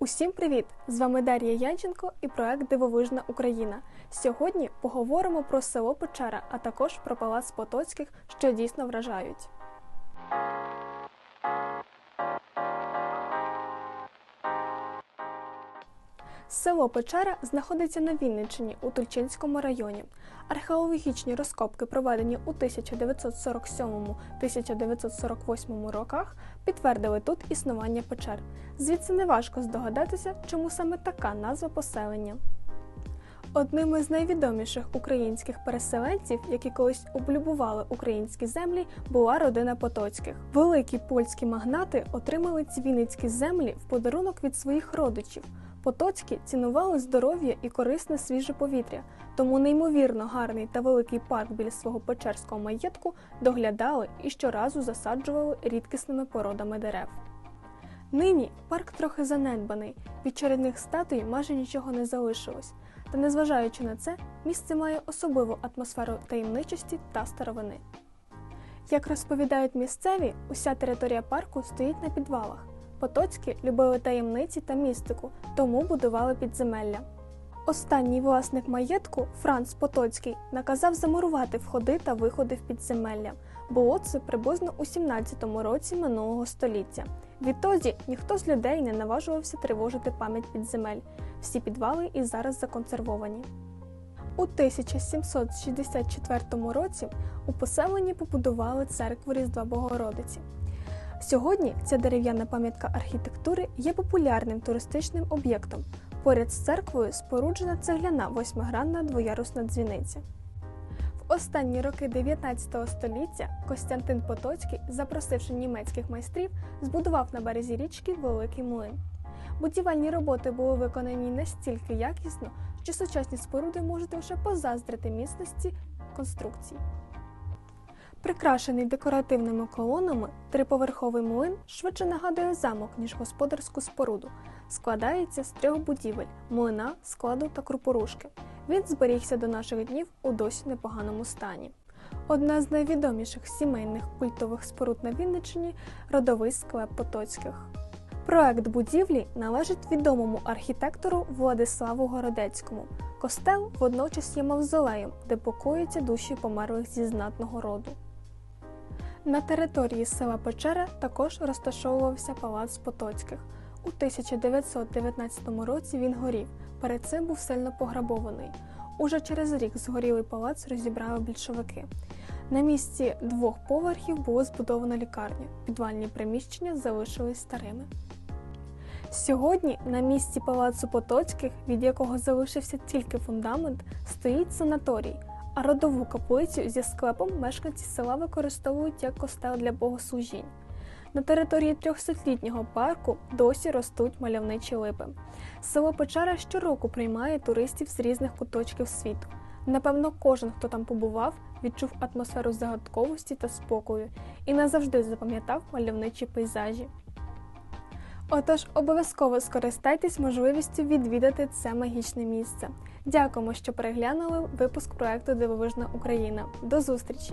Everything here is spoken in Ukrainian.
Усім привіт! З вами Дар'я Янченко і проект Дивовижна Україна. Сьогодні поговоримо про село Печера, а також про палац Потоцьких, що дійсно вражають. Село Печера знаходиться на Вінниччині у Тульчинському районі. Археологічні розкопки, проведені у 1947-1948 роках, підтвердили тут існування печер. Звідси неважко здогадатися, чому саме така назва поселення. Одним із найвідоміших українських переселенців, які колись облюбували українські землі, була родина Потоцьких. Великі польські магнати отримали ці вінницькі землі в подарунок від своїх родичів. Потоцькі цінували здоров'я і корисне свіже повітря, тому неймовірно гарний та великий парк біля свого печерського маєтку доглядали і щоразу засаджували рідкісними породами дерев. Нині парк трохи занедбаний, від чарівних статуй майже нічого не залишилось, та незважаючи на це, місце має особливу атмосферу таємничості та старовини. Як розповідають місцеві, уся територія парку стоїть на підвалах. Потоцькі любили таємниці та містику, тому будували підземелля. Останній власник маєтку, Франц Потоцький, наказав замурувати входи та виходи в підземелля. Було це приблизно у 17-му році минулого століття. Відтоді ніхто з людей не наважувався тривожити пам'ять підземель. Всі підвали і зараз законсервовані. У 1764 році у поселенні побудували церкву Різдва Богородиці. Сьогодні ця дерев'яна пам'ятка архітектури є популярним туристичним об'єктом. Поряд з церквою споруджена цегляна восьмигранна двоярусна дзвіниця. В останні роки 19 століття Костянтин Потоцький, запросивши німецьких майстрів, збудував на березі річки Великий млин. Будівельні роботи були виконані настільки якісно, що сучасні споруди можуть лише позаздрити міцності конструкцій. Прикрашений декоративними колонами, триповерховий млин швидше нагадує замок, ніж господарську споруду. Складається з трьох будівель млина, складу та крупорушки. Він зберігся до наших днів у досі непоганому стані. Одна з найвідоміших сімейних культових споруд на Вінниччині родовий склеп Потоцьких. Проект будівлі належить відомому архітектору Владиславу Городецькому. Костел водночас є мавзолеєм, де покоюються душі померлих зі знатного роду. На території села Печера також розташовувався палац Потоцьких. У 1919 році він горів. Перед цим був сильно пограбований. Уже через рік згорілий палац розібрали більшовики. На місці двох поверхів було збудовано лікарню. Підвальні приміщення залишились старими. Сьогодні на місці палацу Потоцьких, від якого залишився тільки фундамент, стоїть санаторій а родову каплицю зі склепом мешканці села використовують як костел для богослужінь. На території трьохсотлітнього парку досі ростуть мальовничі липи. Село Печера щороку приймає туристів з різних куточків світу. Напевно, кожен, хто там побував, відчув атмосферу загадковості та спокою і назавжди запам'ятав мальовничі пейзажі. Отож, обов'язково скористайтесь можливістю відвідати це магічне місце. Дякуємо, що переглянули випуск проекту Дивовижна Україна. До зустрічі!